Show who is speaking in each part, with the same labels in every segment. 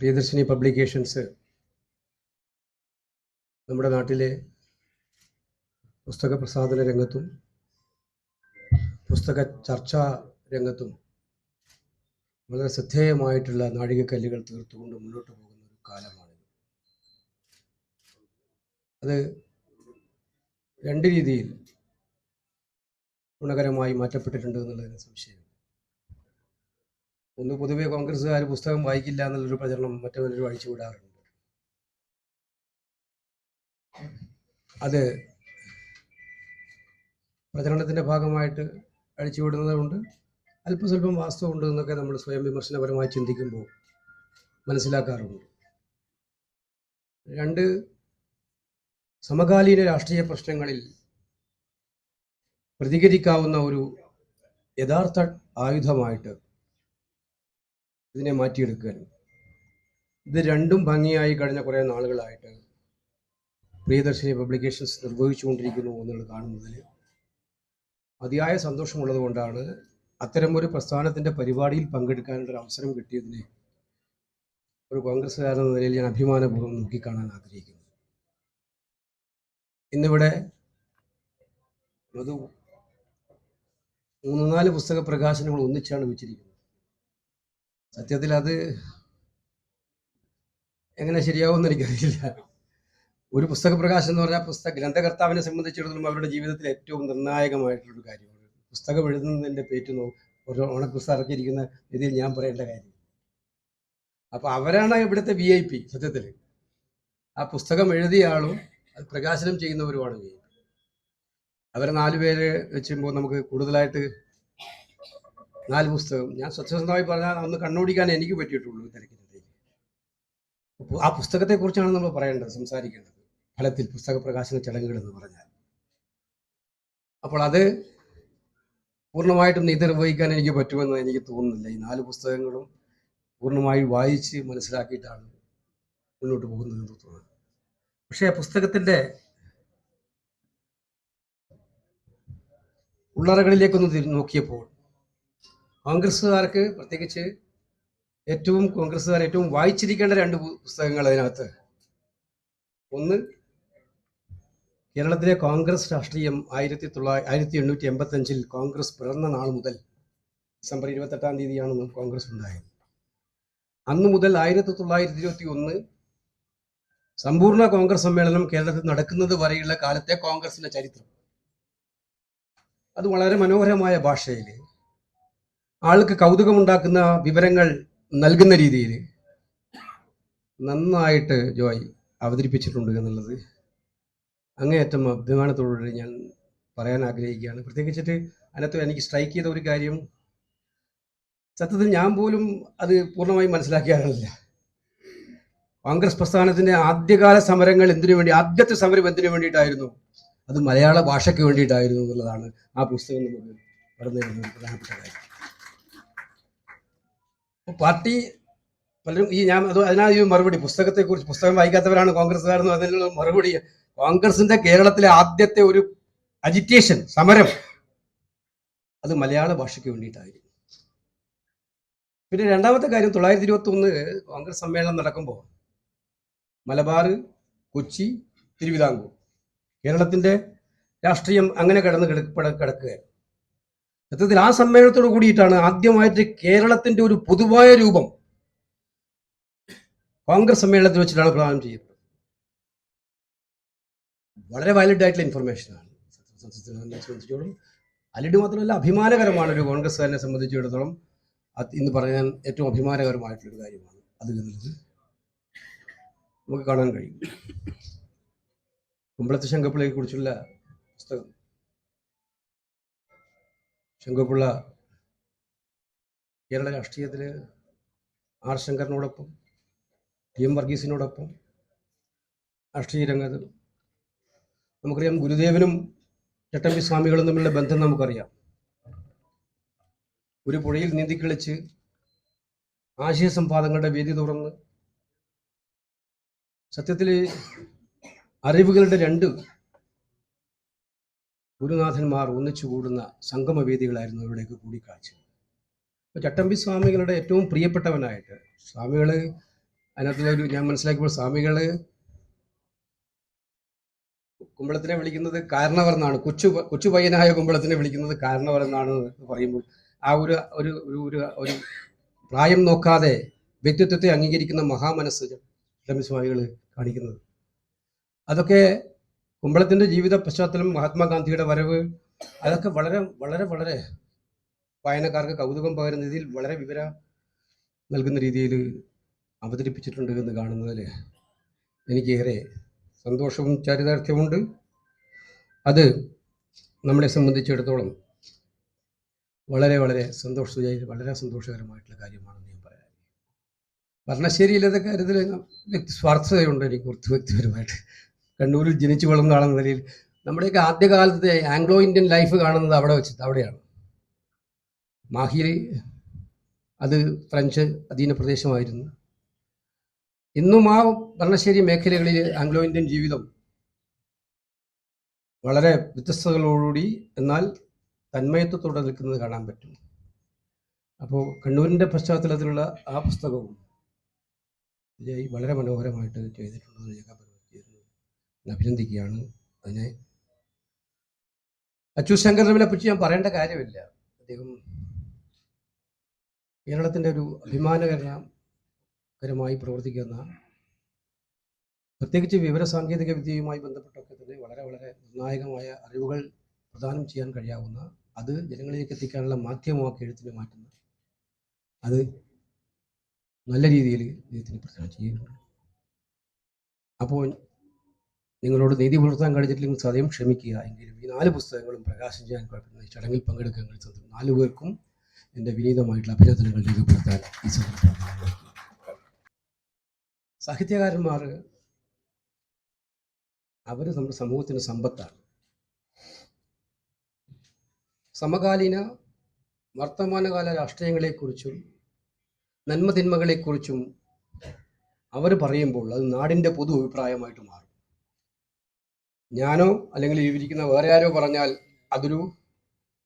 Speaker 1: Priyadarshini publications നമ്മുടെ നാട്ടിലെ പുസ്തക പ്രസാധന രംഗത്തും പുസ്തക ചർച്ചാ രംഗത്തും വളരെ ശ്രദ്ധേയമായിട്ടുള്ള നാഴികക്കല്ലുകൾ തീർത്തുകൊണ്ട് മുന്നോട്ട് പോകുന്ന ഒരു കാലമാണ് അത് രണ്ട് രീതിയിൽ ഗുണകരമായി മാറ്റപ്പെട്ടിട്ടുണ്ട് എന്നുള്ളതിന് സംശയം ഒന്ന് പൊതുവെ കോൺഗ്രസ്സുകാർ പുസ്തകം വായിക്കില്ല എന്നുള്ളൊരു പ്രചരണം മറ്റവരും അഴിച്ചുവിടാറുണ്ട് അത് പ്രചരണത്തിന്റെ ഭാഗമായിട്ട് അഴിച്ചുവിടുന്നതുകൊണ്ട് അല്പസ്വല്പം വാസ്തവമുണ്ട് എന്നൊക്കെ നമ്മൾ സ്വയം വിമർശനപരമായി ചിന്തിക്കുമ്പോൾ മനസ്സിലാക്കാറുണ്ട്. രണ്ട് സമകാലീന രാഷ്ട്രീയ പ്രശ്നങ്ങളിൽ പ്രതികരിക്കാവുന്ന ഒരു യഥാർത്ഥ ആയുധമായിട്ട് ഇതിനെ മാറ്റിയെടുക്കാനും ഇത് രണ്ടും ഭംഗിയായി കഴിഞ്ഞ കുറേ നാളുകളായിട്ട് പ്രിയദർശിനി പബ്ലിക്കേഷൻസ് നിർവഹിച്ചുകൊണ്ടിരിക്കുന്നു എന്നുള്ളത് കാണുന്നതിൽ അതിയായ സന്തോഷമുള്ളത് കൊണ്ടാണ് അത്തരമൊരു പ്രസ്ഥാനത്തിന്റെ പരിപാടിയിൽ പങ്കെടുക്കാനുള്ള ഒരു അവസരം കിട്ടിയതിനെ ഒരു കോൺഗ്രസ്സുകാരൻ എന്ന നിലയിൽ ഞാൻ അഭിമാനപൂർവം നോക്കിക്കാണാൻ ആഗ്രഹിക്കുന്നു. ഇന്നിവിടെ മൂന്ന് നാല് പുസ്തക പ്രകാശനങ്ങൾ ഒന്നിച്ചാണ് വെച്ചിരിക്കുന്നത്. സത്യത്തിൽ അത് എങ്ങനെ ശരിയാവുമെന്ന് എനിക്കറിയില്ല. ഒരു പുസ്തക പ്രകാശനം എന്ന് പറഞ്ഞാൽ പുസ്തക ഗ്രന്ഥകർത്താവിനെ സംബന്ധിച്ചിടത്തോളം അവരുടെ ജീവിതത്തിൽ ഏറ്റവും നിർണായകമായിട്ടുള്ളൊരു കാര്യമാണ്. പുസ്തകം എഴുതുന്നതിന്റെ പേറ്റ് ഒരു ഓണക്കുസ്ത ഇറക്കിയിരിക്കുന്ന രീതിയിൽ ഞാൻ പറയേണ്ട കാര്യം. അപ്പൊ അവരാണ് ഇവിടുത്തെ വി ഐ പി സത്യത്തിൽ. ആ പുസ്തകം എഴുതിയ ആളും അത് പ്രകാശനം ചെയ്യുന്നവരുമാണ് വി ഐ പി അവരെ നാല് പേര് വെച്ചുമ്പോൾ നമുക്ക് കൂടുതലായിട്ട് നാല് പുസ്തകം. ഞാൻ സത്യസന്ധമായി പറഞ്ഞാൽ ഒന്ന് കണ്ണോടിക്കാൻ എനിക്ക് പറ്റിയിട്ടുള്ളൂ അപ്പോൾ ആ പുസ്തകത്തെക്കുറിച്ചാണ് നമ്മൾ പറയേണ്ടത് സംസാരിക്കേണ്ടത്. ഫലത്തിൽ പുസ്തക പ്രകാശന ചടങ്ങുകൾ എന്ന് പറഞ്ഞാൽ. അപ്പോൾ അത് പൂർണമായിട്ടും നീതി നിർവഹിക്കാൻ എനിക്ക് പറ്റുമെന്ന് എനിക്ക് തോന്നുന്നില്ല. ഈ നാല് പുസ്തകങ്ങളും പൂർണമായി വായിച്ച് മനസ്സിലാക്കിയിട്ടാണ് മുന്നോട്ട് പോകുന്നതെന്ന് തോന്നുന്നത്. പക്ഷേ പുസ്തകത്തിന്റെ ഉള്ളറകളിലേക്കൊന്ന് നോക്കിയപ്പോൾ കോൺഗ്രസ്സുകാർക്ക് പ്രത്യേകിച്ച് ഏറ്റവും കോൺഗ്രസ്സുകാർ ഏറ്റവും വായിച്ചിരിക്കേണ്ട രണ്ട് പുസ്തകങ്ങൾ അതിനകത്ത്. ഒന്ന് കേരളത്തിലെ കോൺഗ്രസ് രാഷ്ട്രീയം ആയിരത്തി തൊള്ളായിരത്തി ആയിരത്തി എണ്ണൂറ്റി എൺപത്തഞ്ചിൽ കോൺഗ്രസ് പിറന്ന നാൾ മുതൽ ഡിസംബർ ഇരുപത്തെട്ടാം തീയതിയാണ് കോൺഗ്രസ് ഉണ്ടായത്. അന്ന് മുതൽ ആയിരത്തി തൊള്ളായിരത്തി ഇരുപത്തി ഒന്ന് സമ്പൂർണ കോൺഗ്രസ് സമ്മേളനം കേരളത്തിൽ നടക്കുന്നത് വരെയുള്ള കാലത്തെ കോൺഗ്രസിന്റെ ചരിത്രം. അത് വളരെ മനോഹരമായ ഭാഷയിൽ ആൾക്ക് കൗതുകമുണ്ടാക്കുന്ന വിവരങ്ങൾ നൽകുന്ന രീതിയിൽ നന്നായിട്ട് ജോയ് അവതരിപ്പിച്ചിട്ടുണ്ട് എന്നുള്ളത് അങ്ങേയറ്റം അഭിമാനത്തോടുകൂടി ഞാൻ പറയാൻ ആഗ്രഹിക്കുകയാണ്. പ്രത്യേകിച്ചിട്ട് അതിനകത്ത് എനിക്ക് സ്ട്രൈക്ക് ചെയ്ത ഒരു കാര്യം സത്യത്തിൽ ഞാൻ പോലും അത് പൂർണമായി മനസ്സിലാക്കിയാറില്ല കോൺഗ്രസ് പ്രസ്ഥാനത്തിന്റെ ആദ്യകാല സമരങ്ങൾ എന്തിനു വേണ്ടി ആദ്യത്തെ സമരം എന്തിനു വേണ്ടിയിട്ടായിരുന്നു? അത് മലയാള ഭാഷയ്ക്ക് വേണ്ടിയിട്ടായിരുന്നു എന്നുള്ളതാണ് ആ പുസ്തകം നമുക്ക് പറഞ്ഞു പ്രധാനപ്പെട്ട കാര്യം. പാർട്ടി പലരും ഈ ഞാൻ അത് അതിനാണ് ഈ മറുപടി പുസ്തകത്തെക്കുറിച്ച് പുസ്തകം വായിക്കാത്തവരാണ് കോൺഗ്രസ്സുകാരെന്ന് അതിനുള്ള മറുപടി. കോൺഗ്രസിന്റെ കേരളത്തിലെ ആദ്യത്തെ ഒരു അജിറ്റേഷൻ സമരം അത് മലയാള ഭാഷയ്ക്ക് വേണ്ടിയിട്ടായിരുന്നു. പിന്നെ രണ്ടാമത്തെ കാര്യം തൊള്ളായിരത്തി ഇരുപത്തി ഒന്ന് കോൺഗ്രസ് സമ്മേളനം നടക്കുമ്പോൾ മലബാർ കൊച്ചി തിരുവിതാംകൂർ കേരളത്തിന്റെ രാഷ്ട്രീയം അങ്ങനെ കിടന്ന് കിടപ്പട കിടക്കുകയാണ് സത്യത്തിൽ ആ സമ്മേളനത്തോട് കൂടിയിട്ടാണ് ആദ്യമായിട്ട് കേരളത്തിന്റെ ഒരു പൊതുവായ രൂപം കോൺഗ്രസ് സമ്മേളനത്തിൽ വെച്ചിട്ടാണ് പ്രദാനം ചെയ്യുന്നത് വളരെ വാലിഡ് ആയിട്ടുള്ള ഇൻഫർമേഷനാണ് ആണ്. സംബന്ധിച്ചിടത്തോളം അലിഡ് മാത്രമല്ല അഭിമാനകരമാണ് ഒരു കോൺഗ്രസ്സുകാരനെ സംബന്ധിച്ചിടത്തോളം ഇന്ന് പറയാൻ ഏറ്റവും അഭിമാനകരമായിട്ടുള്ളൊരു കാര്യമാണ് അത് എന്നുള്ളത് നമുക്ക് കാണാൻ കഴിയും. കുമ്പളത്ത് ശങ്കപ്പിള്ളയെ കുറിച്ചുള്ള പുസ്തകം ശങ്കപ്പിള്ള കേരള രാഷ്ട്രീയത്തിൽ ആർ ശങ്കറിനോടൊപ്പം ടി എം വർഗീസിനോടൊപ്പം രാഷ്ട്രീയ രംഗത്ത് നമുക്കറിയാം ഗുരുദേവനും ചട്ടമ്പി സ്വാമികളും തമ്മിലുള്ള ബന്ധം നമുക്കറിയാം. ഒരു പുഴയിൽ നീന്തിക്കളിച്ച് ആശയ സമ്പാദങ്ങളുടെ വേദി തുറന്ന് സത്യത്തിൽ അറിവുകളുടെ രണ്ട് ഗുരുനാഥന്മാർ ഒന്നിച്ചു കൂടുന്ന സംഗമവേദികളായിരുന്നു ഇവിടേക്ക് കൂടിക്കാഴ്ച അപ്പോൾ ചട്ടമ്പി സ്വാമികളുടെ ഏറ്റവും പ്രിയപ്പെട്ടവനായിട്ട് സ്വാമികൾ അതിനകത്തുള്ളൊരു ഞാൻ മനസ്സിലാക്കിയപ്പോൾ സ്വാമികൾ കുമ്പളത്തിനെ വിളിക്കുന്നത് കാരണവർ എന്നാണ്. കൊച്ചു കൊച്ചു പയ്യനായ കുമ്പളത്തിനെ വിളിക്കുന്നത് കാരണവർ എന്നാണ് പറയുമ്പോൾ ആ ഒരു ഒരു ഒരു ഒരു പ്രായം നോക്കാതെ വ്യക്തിത്വത്തെ അംഗീകരിക്കുന്ന മഹാമനസ്സ് ചട്ടമ്പി സ്വാമികൾ കാണിക്കുന്നത്. അതൊക്കെ കുമ്പളത്തിന്റെ ജീവിത പശ്ചാത്തലം മഹാത്മാഗാന്ധിയുടെ വരവ് അതൊക്കെ വളരെ വളരെ വളരെ വായനക്കാർക്ക് കൗതുകം പകരുന്ന രീതിയിൽ വളരെ വിവര നൽകുന്ന രീതിയിൽ അവതരിപ്പിച്ചിട്ടുണ്ട് എന്ന് കാണുന്നതിൽ എനിക്കേറെ സന്തോഷവും ചാരിതാർത്ഥ്യവുമുണ്ട്. അത് നമ്മളെ സംബന്ധിച്ചിടത്തോളം വളരെ വളരെ സന്തോഷ വളരെ സന്തോഷകരമായിട്ടുള്ള കാര്യമാണെന്ന് ഞാൻ പറയാം. ഭരണശ്ശേരിയിലെ കാര്യത്തിൽ വ്യക്തി സ്വാർത്ഥതയുണ്ട് എനിക്ക് കുറച്ച് വ്യക്തിപരമായിട്ട്. കണ്ണൂരിൽ ജനിച്ചു വളർന്ന ആളെന്ന നിലയിൽ നമ്മുടെയൊക്കെ ആദ്യകാലത്തെ ആംഗ്ലോ ഇന്ത്യൻ ലൈഫ് കാണുന്നത് അവിടെ വെച്ചിട്ട് അവിടെയാണ്. മാഹിയിൽ അത് ഫ്രഞ്ച് അധീന പ്രദേശമായിരുന്നു. ഇന്നും ആ ഭരണശ്ശേരി മേഖലകളിൽ ആംഗ്ലോ ഇന്ത്യൻ ജീവിതം വളരെ വ്യത്യസ്തതകളോടുകൂടി എന്നാൽ തന്മയത്വത്തോടെ നിൽക്കുന്നത് കാണാൻ പറ്റും. അപ്പോൾ കണ്ണൂരിന്റെ പശ്ചാത്തലത്തിലുള്ള ആ പുസ്തകവും വളരെ മനോഹരമായിട്ട് ചെയ്തിട്ടുണ്ടെന്ന് രേഖാപരമായിരുന്നു അഭിനന്ദിക്കുകയാണ്. അതിനെ അച്ചു ശങ്കരനെ പറ്റി ഞാൻ പറയേണ്ട കാര്യമില്ല. അദ്ദേഹം കേരളത്തിന്റെ ഒരു അഭിമാനകരമായി പ്രവർത്തിക്കുന്ന പ്രത്യേകിച്ച് വിവര സാങ്കേതിക വിദ്യയുമായി ബന്ധപ്പെട്ടൊക്കെ തന്നെ വളരെ വളരെ നിർണായകമായ അറിവുകൾ പ്രദാനം ചെയ്യാൻ കഴിയാവുന്ന അത് ജനങ്ങളിലേക്ക് എത്തിക്കാനുള്ള മാധ്യമമാക്കി എഴുത്തിനെ മാറ്റുന്ന അത് നല്ല രീതിയിൽ ഇദ്ദേഹത്തിന് പ്രചരണം ചെയ്യുന്നുണ്ട്. അപ്പോൾ നിങ്ങളോട് നീതി പുലർത്താൻ കഴിഞ്ഞിട്ടില്ലെങ്കിൽ സദയം ക്ഷമിക്കുക. എങ്കിലും ഈ നാല് പുസ്തകങ്ങളും പ്രകാശനം ചെയ്യാൻ ഈ ചടങ്ങിൽ പങ്കെടുക്കാൻ കഴിച്ചത് നാലു പേർക്കും എന്റെ വിനീതമായിട്ടുള്ള അഭിനന്ദനങ്ങൾ രേഖപ്പെടുത്താൻ ഈ സന്ദർഭം സാഹിത്യകാരന്മാർ അവർ നമ്മുടെ സമൂഹത്തിന്റെ സമ്പത്താണ്. സമകാലീന വർത്തമാനകാല രാഷ്ട്രീയങ്ങളെക്കുറിച്ചും നന്മതിന്മകളെക്കുറിച്ചും അവർ പറയുമ്പോൾ അത് നാടിന്റെ പൊതു അഭിപ്രായമായിട്ട് മാറും. ഞാനോ അല്ലെങ്കിൽ ഇരിക്കുന്ന വേറെ ആരോ പറഞ്ഞാൽ അതൊരു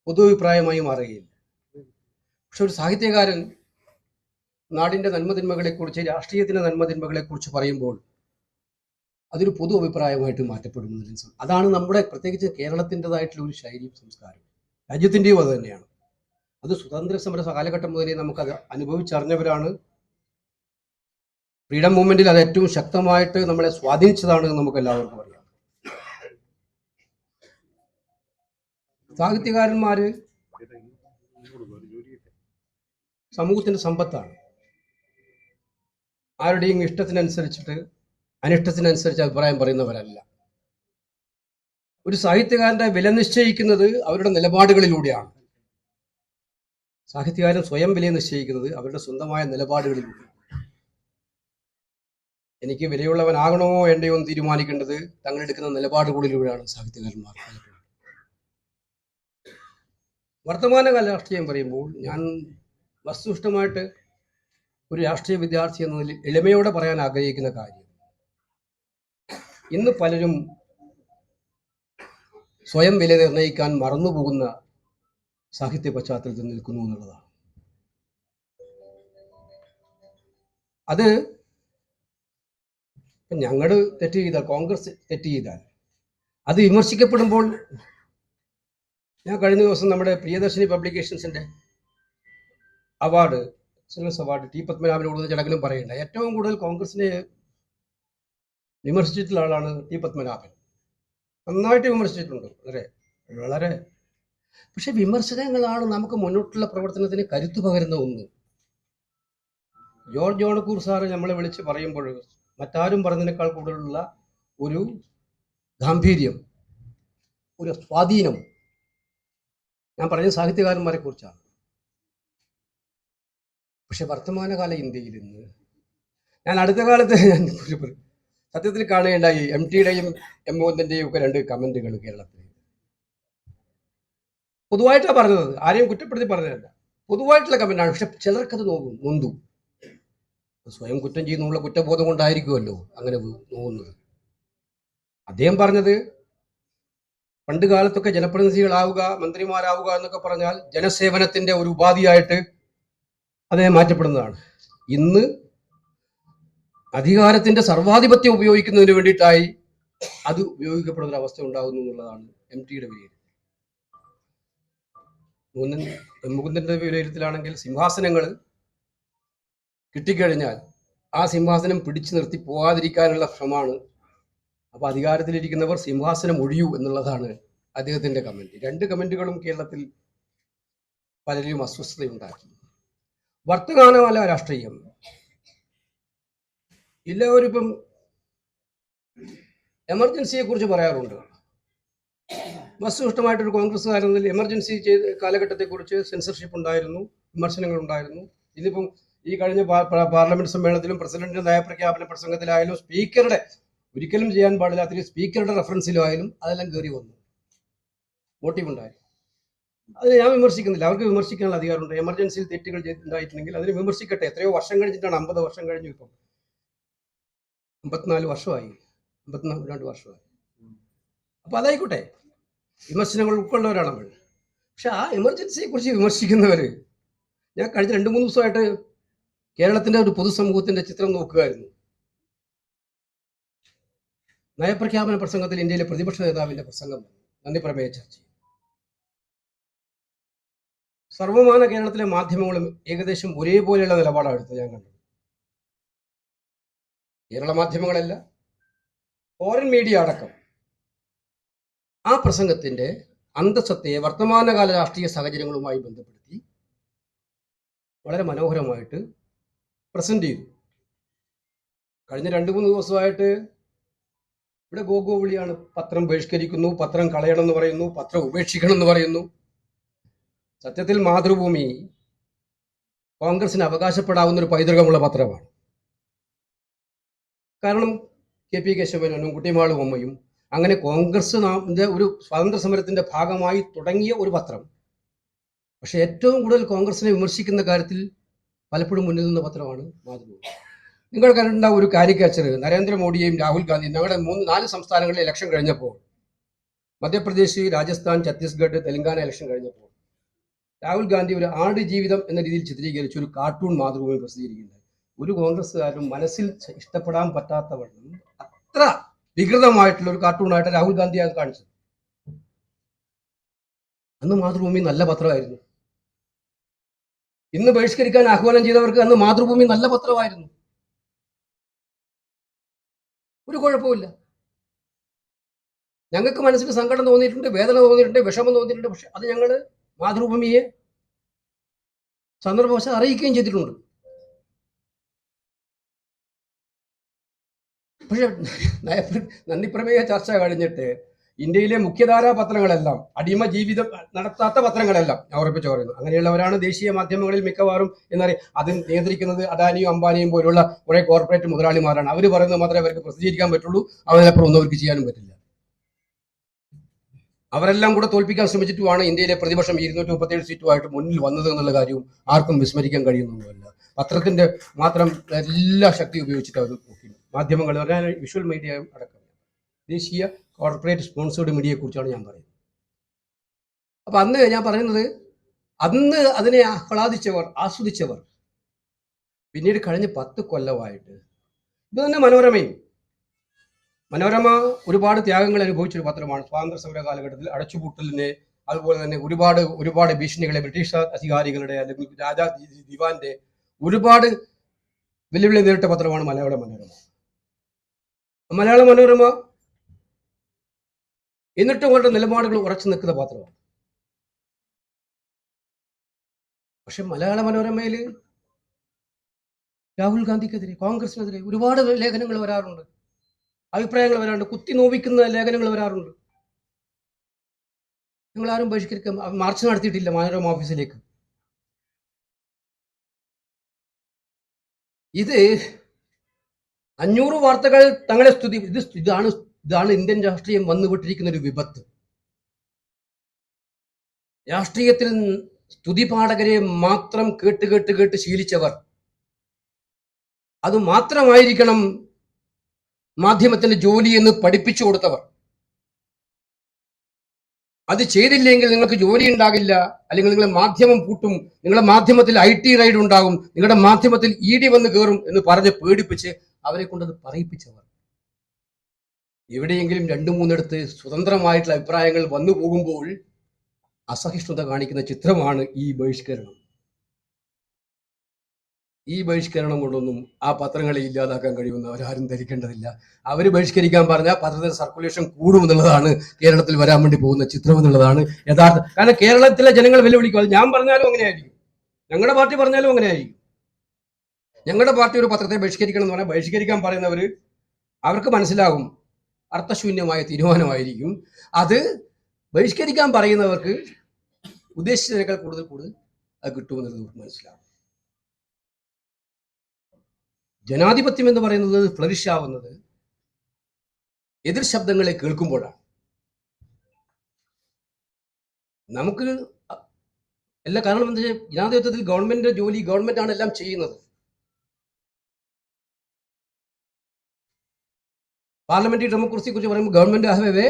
Speaker 1: പൊതു അഭിപ്രായമായി മാറുകയില്ല. പക്ഷെ ഒരു സാഹിത്യകാരൻ നാടിന്റെ നന്മതിന്മകളെക്കുറിച്ച് രാഷ്ട്രീയത്തിന്റെ നന്മതിന്മകളെക്കുറിച്ച് പറയുമ്പോൾ അതൊരു പൊതു അഭിപ്രായമായിട്ട് മാറ്റപ്പെടുന്നതിന് അതാണ് നമ്മുടെ പ്രത്യേകിച്ച് കേരളത്തിന്റെതായിട്ടുള്ള ഒരു ശൈലിയും സംസ്കാരം രാജ്യത്തിന്റെയും അത് തന്നെയാണ്. അത് സ്വതന്ത്ര സമര കാലഘട്ടം മുതലേ നമുക്കത് അനുഭവിച്ചറിഞ്ഞവരാണ്. ഫ്രീഡം മൂവ്മെന്റിൽ അത് ഏറ്റവും ശക്തമായിട്ട് നമ്മളെ സ്വാധീനിച്ചതാണ് നമുക്ക് എല്ലാവർക്കും സാഹിത്യകാരന്മാര് സമൂഹത്തിന്റെ സമ്പത്താണ്. ആരുടെയും ഇഷ്ടത്തിനനുസരിച്ചിട്ട് അനിഷ്ടത്തിനനുസരിച്ച് അഭിപ്രായം പറയുന്നവരല്ല. ഒരു സാഹിത്യകാരന്റെ വില നിശ്ചയിക്കുന്നത് അവരുടെ നിലപാടുകളിലൂടെയാണ്. സാഹിത്യകാരൻ സ്വയം വില നിശ്ചയിക്കുന്നത് അവരുടെ സ്വന്തമായ നിലപാടുകളിലൂടെ എനിക്ക് വിലയുള്ളവനാകണമോ വേണ്ടയോ എന്ന് തീരുമാനിക്കേണ്ടത് തങ്ങളെടുക്കുന്ന നിലപാടുകളിലൂടെയാണ് സാഹിത്യകാരന്മാർ. വർത്തമാനകാല രാഷ്ട്രീയം പറയുമ്പോൾ ഞാൻ വസ്തുനിഷ്ഠമായിട്ട് ഒരു രാഷ്ട്രീയ വിദ്യാർത്ഥി നിലയിൽ എളിമയോടെ പറയാൻ ആഗ്രഹിക്കുന്ന കാര്യം. ഇന്ന് പലരും സ്വയം വില നിർണയിക്കാൻ മറന്നുപോകുന്ന സാഹിത്യ പശ്ചാത്തലത്തിൽ നിൽക്കുന്നു എന്നുള്ളതാണ്. അത് ഞങ്ങൾ തെറ്റ് ചെയ്താൽ കോൺഗ്രസ് തെറ്റ് ചെയ്താൽ അത് വിമർശിക്കപ്പെടുമ്പോൾ ഞാൻ കഴിഞ്ഞ ദിവസം നമ്മുടെ പ്രിയദർശിനി പബ്ലിക്കേഷൻസിന്റെ അവാർഡ് എക്സലൻസ് അവാർഡ് ടി പത്മനാഭന് കൊടുത്ത ചടങ്ങിലും പറയണ്ട ഏറ്റവും കൂടുതൽ കോൺഗ്രസിനെ വിമർശിച്ചിട്ടുള്ള ആളാണ് ടി പത്മനാഭൻ. നന്നായിട്ട് വിമർശിച്ചിട്ടുണ്ട്. വളരെ വളരെ. പക്ഷെ വിമർശനങ്ങളാണ് നമുക്ക് മുന്നോട്ടുള്ള പ്രവർത്തനത്തിന് കരുത്തു പകരുന്ന ഒന്ന്. ജോർജ് ജോണക്കൂർ സാറ് നമ്മളെ വിളിച്ച് പറയുമ്പോൾ മറ്റാരും പറഞ്ഞതിനേക്കാൾ കൂടുതലുള്ള ഒരു ഗാംഭീര്യം ഒരു സ്വാധീനം ഞാൻ പറഞ്ഞ സാഹിത്യകാരന്മാരെ കുറിച്ചാണ് പക്ഷെ വർത്തമാനകാല ഇന്ത്യയിൽ ഇന്ന് ഞാൻ അടുത്ത കാലത്ത് ഞാൻ സത്യത്തിൽ കാണുകയുണ്ടായി എം ടിയുടെയും എം മോഹന്തിന്റെയും ഒക്കെ രണ്ട് കമന്റുകൾ കേരളത്തിൽ. പൊതുവായിട്ടാണ് പറഞ്ഞത്. ആരെയും കുറ്റപ്പെടുത്തി പറഞ്ഞതല്ല. പൊതുവായിട്ടുള്ള കമന്റാണ്. പക്ഷെ ചിലർക്കത് നോക്കും നൊന്തു. സ്വയം കുറ്റം ചെയ്യുന്നുള്ള കുറ്റബോധം കൊണ്ടായിരിക്കുമല്ലോ അങ്ങനെ നോക്കുന്നത്. അദ്ദേഹം പറഞ്ഞത് പണ്ട് കാലത്തൊക്കെ ജനപ്രതിനിധികളാവുക മന്ത്രിമാരാവുക എന്നൊക്കെ പറഞ്ഞാൽ ജനസേവനത്തിന്റെ ഒരു ഉപാധിയായിട്ട് അതിനെ മാറ്റപ്പെടുന്നതാണ്. ഇന്ന് അധികാരത്തിന്റെ സർവാധിപത്യം ഉപയോഗിക്കുന്നതിന് വേണ്ടിയിട്ടായി അത് ഉപയോഗിക്കപ്പെടുന്ന അവസ്ഥ ഉണ്ടാകുന്നു എന്നുള്ളതാണ് എം ടിയുടെ വിലയിരുത്തൽ. മുകുന്ദന്റെ വിലയിരുത്തലാണെങ്കിൽ സിംഹാസനങ്ങൾ കിട്ടിക്കഴിഞ്ഞാൽ ആ സിംഹാസനം പിടിച്ചു നിർത്തി പോകാതിരിക്കാനുള്ള ശ്രമമാണ് അപ്പൊ അധികാരത്തിലിരിക്കുന്നവർ സിംഹാസനം ഒഴിയൂ എന്നുള്ളതാണ് അദ്ദേഹത്തിന്റെ കമന്റ് രണ്ട് കമന്റുകളും കേരളത്തിൽ പലരിലും അസ്വസ്ഥതയുണ്ടാക്കി വർത്തമാനകാല രാഷ്ട്രീയം. എല്ലാവരും ഇപ്പം എമർജൻസിയെ കുറിച്ച് പറയാറുണ്ട്. വസ്തുനിഷ്ഠമായിട്ടൊരു കോൺഗ്രസ്സുകാരെന്നതിൽ എമർജൻസി ചെയ്ത കാലഘട്ടത്തെക്കുറിച്ച് സെൻസർഷിപ്പ് ഉണ്ടായിരുന്നു വിമർശനങ്ങൾ ഉണ്ടായിരുന്നു. ഇതിപ്പം ഈ കഴിഞ്ഞ പാർലമെന്റ് സമ്മേളനത്തിലും പ്രസിഡന്റിന്റെ നയപ്രഖ്യാപന പ്രസംഗത്തിലായാലും സ്പീക്കറുടെ ഒരിക്കലും ചെയ്യാൻ പാടില്ലാത്ത സ്പീക്കറുടെ റെഫറൻസിലായാലും അതെല്ലാം കയറി വന്നു. മോട്ടീവ് ഉണ്ടായി. അത് ഞാൻ വിമർശിക്കുന്നില്ല. അവർക്ക് വിമർശിക്കാനുള്ള അധികാരമുണ്ട്. എമർജൻസിയിൽ തെറ്റുകൾ ചെയ്തിട്ടുണ്ടായിട്ടുണ്ടെങ്കിൽ അതിന് വിമർശിക്കട്ടെ. എത്രയോ വർഷം കഴിഞ്ഞിട്ടാണ്. അമ്പത് വർഷം കഴിഞ്ഞു ഇപ്പം. അമ്പത്തിനാല് വർഷമായി. അമ്പത്തിനാല് രണ്ട് വർഷമായി. അപ്പൊ അതായിക്കോട്ടെ. വിമർശനങ്ങൾ ഉൾക്കൊള്ളവരാണ് നമ്മൾ. പക്ഷെ ആ എമർജൻസിയെ കുറിച്ച് വിമർശിക്കുന്നവര് ഞാൻ കഴിഞ്ഞ രണ്ട് മൂന്ന് ദിവസമായിട്ട് കേരളത്തിന്റെ ഒരു പൊതുസമൂഹത്തിന്റെ ചിത്രം നോക്കുകയായിരുന്നു. നയപ്രഖ്യാപന പ്രസംഗത്തിൽ ഇന്ത്യയിലെ പ്രതിപക്ഷ നേതാവിന്റെ പ്രസംഗം നന്ദി പ്രമേയ ചർച്ച സർവമാന കേരളത്തിലെ മാധ്യമങ്ങളും ഏകദേശം ഒരേപോലെയുള്ള നിലപാടാണ് എടുത്തത് ഞാൻ കണ്ടത്. കേരള മാധ്യമങ്ങളല്ല ഫോറിൻ മീഡിയ അടക്കം. ആ പ്രസംഗത്തിന്റെ അന്തസ്സത്തെ വർത്തമാനകാല രാഷ്ട്രീയ സാഹചര്യങ്ങളുമായി ബന്ധപ്പെടുത്തി വളരെ മനോഹരമായിട്ട് പ്രസന്റ് ചെയ്തു. കഴിഞ്ഞ രണ്ട് മൂന്ന് ദിവസമായിട്ട് ഇവിടെ ഗോഗോ വിളിയാണ് പത്രം ബഹിഷ്കരിക്കുന്നു പത്രം കളയണം എന്ന് പറയുന്നു പത്രം ഉപേക്ഷിക്കണം എന്ന് പറയുന്നു. സത്യത്തിൽ മാതൃഭൂമി കോൺഗ്രസിന് അവകാശപ്പെടാവുന്ന ഒരു പൈതൃകമുള്ള പത്രമാണ്. കാരണം കെ പി കേശവനും കുട്ടിമാളും അമ്മയും അങ്ങനെ കോൺഗ്രസ് ഒരു സ്വാതന്ത്ര്യ സമരത്തിന്റെ ഭാഗമായി തുടങ്ങിയ ഒരു പത്രം. പക്ഷെ ഏറ്റവും കൂടുതൽ കോൺഗ്രസിനെ വിമർശിക്കുന്ന കാര്യത്തിൽ പലപ്പോഴും മുന്നിൽ നിന്ന പത്രമാണ് മാതൃഭൂമി. നിങ്ങൾ കണ്ട ഒരു കാരിക്കാച്ചർ നരേന്ദ്രമോദിയെയും രാഹുൽ ഗാന്ധിയും ഞങ്ങളുടെ മൂന്ന് നാല് സംസ്ഥാനങ്ങളിൽ ഇലക്ഷൻ കഴിഞ്ഞപ്പോൾ മധ്യപ്രദേശ് രാജസ്ഥാൻ ഛത്തീസ്ഗഡ് തെലങ്കാന ഇലക്ഷൻ കഴിഞ്ഞപ്പോൾ രാഹുൽ ഗാന്ധി ഒരു ആട് ജീവിതം എന്ന രീതിയിൽ ചിത്രീകരിച്ച് ഒരു കാർട്ടൂൺ മാതൃഭൂമി പ്രസിദ്ധീകരിക്കുന്നത് ഒരു കോൺഗ്രസ്സുകാരും മനസ്സിൽ ഇഷ്ടപ്പെടാൻ പറ്റാത്തവണ്ണം അത്ര വികൃതമായിട്ടുള്ള ഒരു കാർട്ടൂണായിട്ട് രാഹുൽ ഗാന്ധി അത് കാണിച്ചത് അന്ന് മാതൃഭൂമി നല്ല പത്രമായിരുന്നു. ഇന്ന് ബഹിഷ്കരിക്കാൻ ആഹ്വാനം ചെയ്തവർക്ക് അന്ന് മാതൃഭൂമി നല്ല പത്രമായിരുന്നു. ഒരു കുഴപ്പമില്ല ഞങ്ങൾക്ക് മനസ്സിന് സങ്കടം തോന്നിയിട്ടുണ്ട് വേദന തോന്നിയിട്ടുണ്ട് വിഷമം തോന്നിയിട്ടുണ്ട് പക്ഷെ അത് ഞങ്ങൾ മാതൃഭൂമിയെ സന്ദർഭവശാൽ അറിയിക്കുകയും ചെയ്തിട്ടുണ്ട്. പക്ഷെ നന്ദി പ്രമേയ ചർച്ച കഴിഞ്ഞിട്ട് ഇന്ത്യയിലെ മുഖ്യധാരാ പത്രങ്ങളെല്ലാം അടിമ ജീവിതം നടത്താത്ത പത്രങ്ങളെല്ലാം ഞാൻ ഉറപ്പിച്ചു പറയുന്നു. അങ്ങനെയുള്ളവരാണ് ദേശീയ മാധ്യമങ്ങളിൽ മിക്കവാറും എന്നറിയാം അത് നിയന്ത്രിക്കുന്നത് അദാനിയും അംബാനിയും പോലുള്ള കുറെ കോർപ്പറേറ്റ് മുതലാളിമാരാണ്. അവർ പറയുന്നത് മാത്രമേ അവർക്ക് പ്രസിദ്ധീകരിക്കാൻ പറ്റുള്ളൂ. അവരപ്പുറം ഒന്നും അവർക്ക് ചെയ്യാനും പറ്റില്ല. അവരെല്ലാം കൂടെ തോൽപ്പിക്കാൻ ശ്രമിച്ചിട്ടുമാണ് ഇന്ത്യയിലെ പ്രതിപക്ഷം ഇരുന്നൂറ്റി മുപ്പത്തേഴ് സീറ്റുമായിട്ട് മുന്നിൽ വന്നത് എന്നുള്ള കാര്യവും ആർക്കും വിസ്മരിക്കാൻ കഴിയുന്നൊന്നുമല്ല. പത്രത്തിന്റെ മാത്രം എല്ലാ ശക്തി ഉപയോഗിച്ചിട്ട് അവർ നോക്കി മാധ്യമങ്ങൾ വിഷ്വൽ മീഡിയ അടക്കം. ദേശീയ കോർപ്പറേറ്റ് സ്പോൺസേർഡ് മീഡിയയെക്കുറിച്ചാണ് ഞാൻ പറയുന്നത്. അപ്പൊ അന്ന് ഞാൻ പറയുന്നത് അന്ന് അതിനെ ആഹ്ലാദിച്ചവർ ആസ്വദിച്ചവർ പിന്നീട് കഴിഞ്ഞ പത്ത് കൊല്ലമായിട്ട് ഇത് തന്നെ മനോരമയും. മനോരമ ഒരുപാട് ത്യാഗങ്ങൾ അനുഭവിച്ചൊരു പത്രമാണ്. സ്വാതന്ത്ര്യ സമര കാലഘട്ടത്തിൽ അടച്ചുപൂട്ടലിനെ അതുപോലെ തന്നെ ഒരുപാട് ഒരുപാട് ഭീഷണികളെ ബ്രിട്ടീഷ് അധികാരികളുടെ അല്ലെങ്കിൽ രാജാ ദിവാന്റെ ഒരുപാട് വെല്ലുവിളി നേരിട്ട പത്രമാണ് മലയാള മനോരമ. മലയാള മനോരമ എന്നിട്ടും അവരുടെ നിലപാടുകൾ ഉറച്ചു നിൽക്കുന്ന പാത്രമാണ്. പക്ഷെ മലയാള മനോരമയിൽ രാഹുൽ ഗാന്ധിക്കെതിരെ കോൺഗ്രസിനെതിരെ ഒരുപാട് ലേഖനങ്ങൾ വരാറുണ്ട്. അഭിപ്രായങ്ങൾ വരാറുണ്ട്. കുത്തി നോവിക്കുന്ന ലേഖനങ്ങൾ വരാറുണ്ട്. നിങ്ങൾ ആരും ബഹിഷ്കരിക്കാൻ മാർച്ച് നടത്തിയിട്ടില്ല മനോരമ ഓഫീസിലേക്ക്. ഇത് അഞ്ഞൂറ് വാർത്തകൾ തങ്ങളെ സ്തുതി ഇത് ഇതാണ് ഇതാണ് ഇന്ത്യൻ രാഷ്ട്രീയം വന്നുവിട്ടിരിക്കുന്ന ഒരു വിപത്ത്. രാഷ്ട്രീയത്തിൽ സ്തുതിപാഠകരെ മാത്രം കേട്ട് കേട്ട് കേട്ട് ശീലിച്ചവർ. അത് മാത്രമായിരിക്കണം മാധ്യമത്തിന്റെ ജോലി എന്ന് പഠിപ്പിച്ചു കൊടുത്തവർ. അത് ചെയ്തില്ലെങ്കിൽ നിങ്ങൾക്ക് ജോലി ഉണ്ടാകില്ല അല്ലെങ്കിൽ നിങ്ങളെ മാധ്യമം പൂട്ടും നിങ്ങളുടെ മാധ്യമത്തിൽ ഐ ടി റൈഡ് ഉണ്ടാകും നിങ്ങളുടെ മാധ്യമത്തിൽ ഇ ഡി വന്ന് കയറും എന്ന് പറഞ്ഞ് പേടിപ്പിച്ച് അവരെ കൊണ്ടത് പറയിപ്പിച്ചവർ. എവിടെയെങ്കിലും രണ്ടു മൂന്നിടത്ത് സ്വതന്ത്രമായിട്ടുള്ള അഭിപ്രായങ്ങൾ വന്നു പോകുമ്പോൾ അസഹിഷ്ണുത കാണിക്കുന്ന ചിത്രമാണ് ഈ ബഹിഷ്കരണം. ഈ ബഹിഷ്കരണം കൊണ്ടൊന്നും ആ പത്രങ്ങളെ ഇല്ലാതാക്കാൻ കഴിയുമെന്ന് അവരാരും ധരിക്കേണ്ടതില്ല. അവർ ബഹിഷ്കരിക്കാൻ പറഞ്ഞാൽ പത്രത്തിന്റെ സർക്കുലേഷൻ കൂടുമെന്നുള്ളതാണ് കേരളത്തിൽ വരാൻ വേണ്ടി പോകുന്ന ചിത്രം എന്നുള്ളതാണ് യഥാർത്ഥ കാരണം കേരളത്തിലെ ജനങ്ങൾ വെല്ലുവിളിക്കും. അത് ഞാൻ പറഞ്ഞാലും അങ്ങനെയായിരിക്കും. ഞങ്ങളുടെ പാർട്ടി പറഞ്ഞാലും അങ്ങനെയായിരിക്കും. ഞങ്ങളുടെ പാർട്ടി ഒരു പത്രത്തെ ബഹിഷ്കരിക്കണം എന്ന് പറഞ്ഞാൽ ബഹിഷ്കരിക്കാൻ പറയുന്നവർ അവർക്ക് മനസ്സിലാകും അർത്ഥശൂന്യമായ തീരുമാനമായിരിക്കും. അത് ബഹിഷ്കരിക്കാൻ പറയുന്നവർക്ക് ഉദ്ദേശിച്ചതിനേക്കാൾ കൂടുതൽ കൂടുതൽ അത് കിട്ടുമെന്നുള്ളത് നമുക്ക് മനസ്സിലാവും. ജനാധിപത്യം എന്ന് പറയുന്നത് ഫ്ലറിഷ് ആവുന്നത് എതിർ ശബ്ദങ്ങളെ കേൾക്കുമ്പോഴാണ്. നമുക്ക് എല്ലാ കാരണം എന്താ ജനാധിപത്യത്തിൽ ഗവൺമെന്റിന്റെ ജോലി ഗവൺമെന്റ് ആണ് എല്ലാം ചെയ്യുന്നത്. പാർലമെന്ററി ഡെമോക്രസിയെ കുറിച്ച് പറയുമ്പോൾ government have a way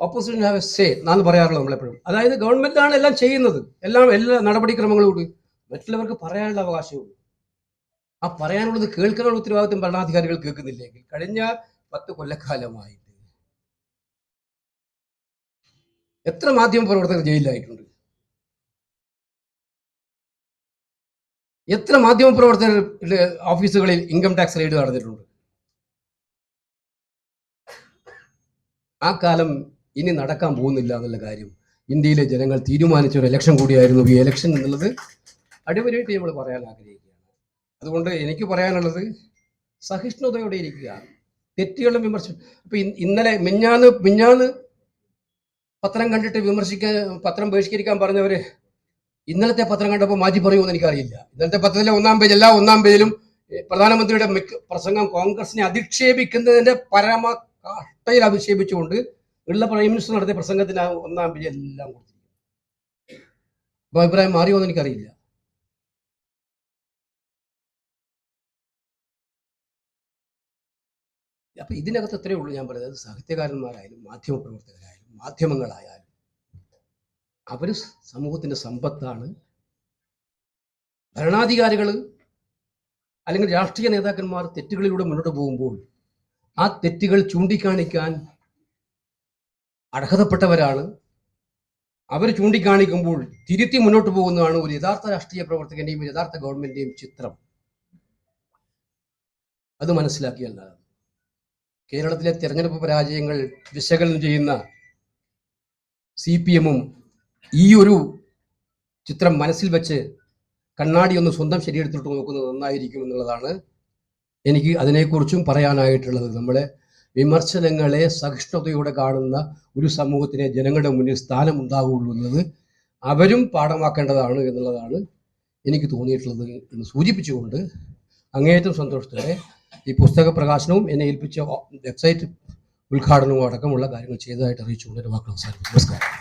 Speaker 1: opposition have a say എന്നാണ് പറയാറുള്ളത് നമ്മളെപ്പോഴും. അതായത് ഗവൺമെന്റ് ആണ് എല്ലാം ചെയ്യുന്നത്. എല്ലാം എല്ലാ നടപടിക്രമങ്ങളോട് മറ്റുള്ളവർക്ക് പറയാനുള്ള അവകാശമുണ്ട് ആ പറയാനുള്ളത് കേൾക്കാനുള്ള ഉത്തരവാദിത്വം ഭരണാധികാരികൾ കേൾക്കുന്നില്ലെങ്കിൽ കഴിഞ്ഞ പത്ത് കൊല്ലക്കാലമായിട്ട് എത്ര മാധ്യമ പ്രവർത്തകർ ജയിലിലായിട്ടുണ്ട്? എത്ര മാധ്യമ പ്രവർത്തകരുടെ ഓഫീസുകളിൽ ഇൻകം ടാക്സ് റെയ്ഡ് നടന്നിട്ടുണ്ട്? ആ കാലം ഇനി നടക്കാൻ പോകുന്നില്ല എന്നുള്ള കാര്യം ഇന്ത്യയിലെ ജനങ്ങൾ തീരുമാനിച്ച ഒരു ഇലക്ഷൻ കൂടിയായിരുന്നു ഈ ഇലക്ഷൻ എന്നുള്ളത് അടിപൊളിയായിട്ട് നമ്മൾ പറയാൻ ആഗ്രഹിക്കുകയാണ്. അതുകൊണ്ട് എനിക്ക് പറയാനുള്ളത് സഹിഷ്ണുതയോടെ ഇരിക്കുക. തെറ്റുകളും വിമർശനം അപ്പൊ ഇന്നലെ മിഞ്ഞാന്ന് മിഞ്ഞാന്ന് പത്രം കണ്ടിട്ട് വിമർശിക്കാൻ പത്രം ബഹിഷ്കരിക്കാൻ പറഞ്ഞവര് ഇന്നലത്തെ പത്രം കണ്ടപ്പോൾ മാറ്റി പറയുമെന്ന് എനിക്കറിയില്ല. ഇന്നലത്തെ പത്രത്തിലെ ഒന്നാം പേജ് എല്ലാ ഒന്നാം പേജിലും പ്രധാനമന്ത്രിയുടെ പ്രസംഗം കോൺഗ്രസിനെ അധിക്ഷേപിക്കുന്നതിന്റെ പരമ കാഷ്ടയിൽ അധിക്ഷേപിച്ചുകൊണ്ട് ഉള്ള പ്രൈം മിനിസ്റ്റർ നടത്തിയ പ്രസംഗത്തിന് ഒന്നാം പേജ് എല്ലാം കൊടുത്തിരിക്കും അപ്പൊ അഭിപ്രായം മാറിയോ എന്ന് എനിക്കറിയില്ല. അപ്പൊ ഇതിനകത്ത് എത്രയേ ഉള്ളൂ ഞാൻ പറയുന്നത്. സാഹിത്യകാരന്മാരായാലും മാധ്യമപ്രവർത്തകരായാലും മാധ്യമങ്ങളായാലും അവർ സമൂഹത്തിന്റെ സമ്പത്താണ്. ഭരണാധികാരികൾ അല്ലെങ്കിൽ രാഷ്ട്രീയ നേതാക്കന്മാർ തെറ്റുകളിലൂടെ മുന്നോട്ട് പോകുമ്പോൾ ആ തെറ്റുകൾ ചൂണ്ടിക്കാണിക്കാൻ അർഹതപ്പെട്ടവരാണ്. അവർ ചൂണ്ടിക്കാണിക്കുമ്പോൾ തിരുത്തി മുന്നോട്ട് പോകുന്നതാണ് ഒരു യഥാർത്ഥ രാഷ്ട്രീയ പ്രവർത്തകന്റെയും യഥാർത്ഥ ഗവൺമെന്റിന്റെയും ചിത്രം. അത് മനസ്സിലാക്കിയല്ല കേരളത്തിലെ തെരഞ്ഞെടുപ്പ് പരാജയങ്ങൾ വിശകലനം ചെയ്യുന്ന സി പി എമ്മും ഈ ഒരു ചിത്രം മനസ്സിൽ വെച്ച് കണ്ണാടി ഒന്ന് സ്വന്തം ശരീരത്തിലോട്ട് നോക്കുന്നത് നന്നായിരിക്കും എന്നുള്ളതാണ് എനിക്ക് അതിനെക്കുറിച്ചും പറയാനായിട്ടുള്ളത് നമ്മളെ വിമർശനങ്ങളെ സഹിഷ്ണുതയോടെ കാണുന്ന ഒരു സമൂഹത്തിനെ ജനങ്ങളുടെ മുന്നിൽ സ്ഥാനമുണ്ടാവുകയുള്ളൂ എന്നത് അവരും പാഠമാക്കേണ്ടതാണ് എന്നുള്ളതാണ് എനിക്ക് തോന്നിയിട്ടുള്ളത് എന്ന് സൂചിപ്പിച്ചുകൊണ്ട് അങ്ങേയറ്റം സന്തോഷത്തോടെ ഈ പുസ്തക പ്രകാശനവും എന്നെ ഏൽപ്പിച്ച വെബ്സൈറ്റ് ഉദ്ഘാടനവും അടക്കമുള്ള കാര്യങ്ങൾ ചെയ്തതായിട്ട് അറിയിച്ചുകൊണ്ട് എന്റെ വാക്കുകൾ നമസ്കാരം.